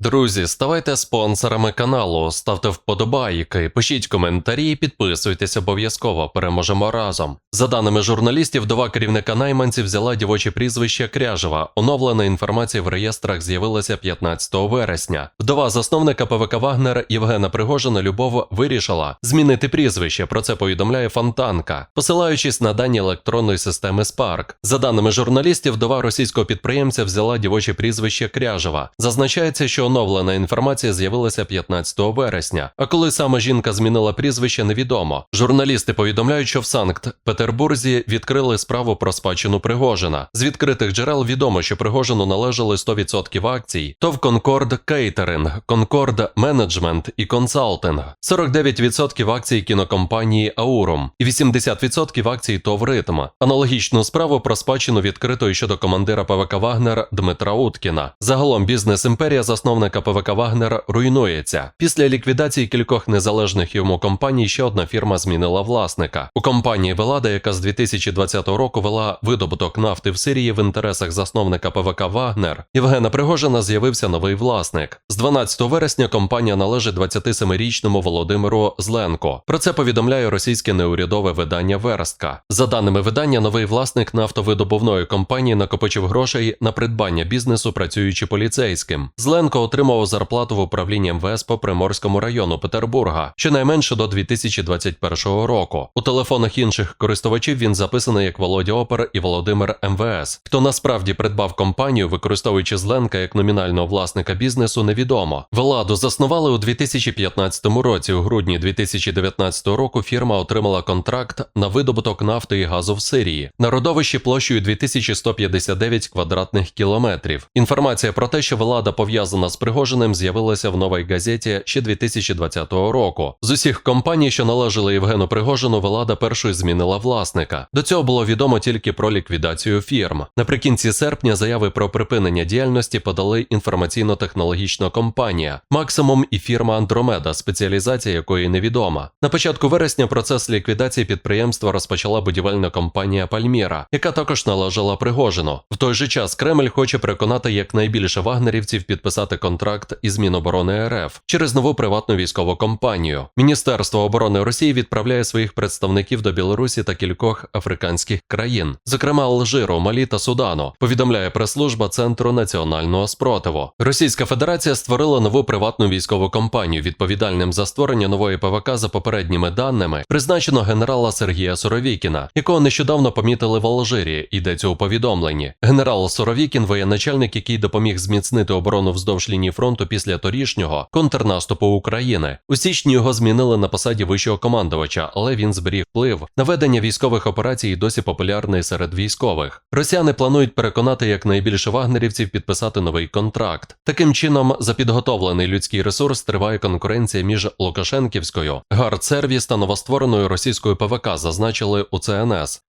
Друзі, ставайте спонсорами каналу, ставте вподобайки, пишіть коментарі, підписуйтесь обов'язково. Переможемо разом. За даними журналістів, вдова керівника найманців взяла дівоче прізвище Кряжева. Оновлена інформація в реєстрах з'явилася 15 вересня. Вдова засновника ПВК Вагнер Євгена Пригожина Любов вирішила змінити прізвище. Про це повідомляє Фонтанка, посилаючись на дані електронної системи Spark. За даними журналістів, вдова російського підприємця взяла дівоче прізвище Кряжева. Зазначається, що оновлена інформація з'явилася 15 вересня. А коли саме жінка змінила прізвище, невідомо. Журналісти повідомляють, що в Санкт-Петербурзі відкрили справу про спадщину Пригожина. З відкритих джерел відомо, що Пригожину належали 100% акцій. ТОВ Concord Catering, Concord Management і Consulting, 49% акцій кінокомпанії Аурум і 80% акцій ТОВ Ритм. Аналогічну справу про спадщину відкрито і щодо командира ПВК Вагнер Дмитра Уткіна. Загалом бізнес-імперія засновника ПВК Вагнер руйнується. Після ліквідації кількох незалежних йому компаній ще одна фірма змінила власника. У компанії Велада, яка з 2020 року вела видобуток нафти в Сирії в інтересах засновника ПВК Вагнер, Євгена Пригожина з'явився новий власник. З 12 вересня компанія належить 27-річному Володимиру Зленко. Про це повідомляє російське неурядове видання Верстка. За даними видання, новий власник нафтовидобувної компанії накопичив грошей на придбання бізнесу, працюючи поліцейським. Зленко отримав зарплату в управлінні МВС по Приморському району Петербурга, щонайменше до 2021 року. У телефонах інших користувачів він записаний як Володя Опер і Володимир МВС. Хто насправді придбав компанію, використовуючи Зленка як номінального власника бізнесу, невідомо. Владу заснували у 2015 році. У грудні 2019 року фірма отримала контракт на видобуток нафти і газу в Сирії на родовищі площею 2159 квадратних кілометрів. Інформація про те, що влада пов'язана з Пригожиним, з'явилася в новій газеті ще 2020 року. З усіх компаній, що належали Євгену Пригожину, влада першою змінила власника. До цього було відомо тільки про ліквідацію фірм. Наприкінці серпня заяви про припинення діяльності подали інформаційно-технологічна компанія Максимум і фірма Андромеда, спеціалізація якої невідома. На початку вересня процес ліквідації підприємства розпочала будівельна компанія Пальміра, яка також належала Пригожину. В той же час Кремль хоче переконати якнайбільше вагнерівців підписати контракт із Міноборони РФ через нову приватну військову компанію. Міністерство оборони Росії відправляє своїх представників до Білорусі та кількох африканських країн, зокрема Алжиру, Малі та Судану. Повідомляє прес-служба Центру національного спротиву. Російська Федерація створила нову приватну військову компанію. Відповідальним за створення нової ПВК за попередніми даними призначено генерала Сергія Суровікіна, якого нещодавно помітили в Алжирі. Йдеться у повідомленні. Генерал Суровікін, воєначальник, який допоміг зміцнити оборону вздовж лінії фронту після торішнього контрнаступу України. У січні його змінили на посаді вищого командувача, але він зберіг вплив на ведення військових операцій досі популярний серед військових. Росіяни планують переконати якнайбільше вагнерівців підписати новий контракт. Таким чином, за підготовлений людський ресурс триває конкуренція між Лукашенківською, Гардсервіс та новоствореною російською ПВК, зазначили у ЦНС.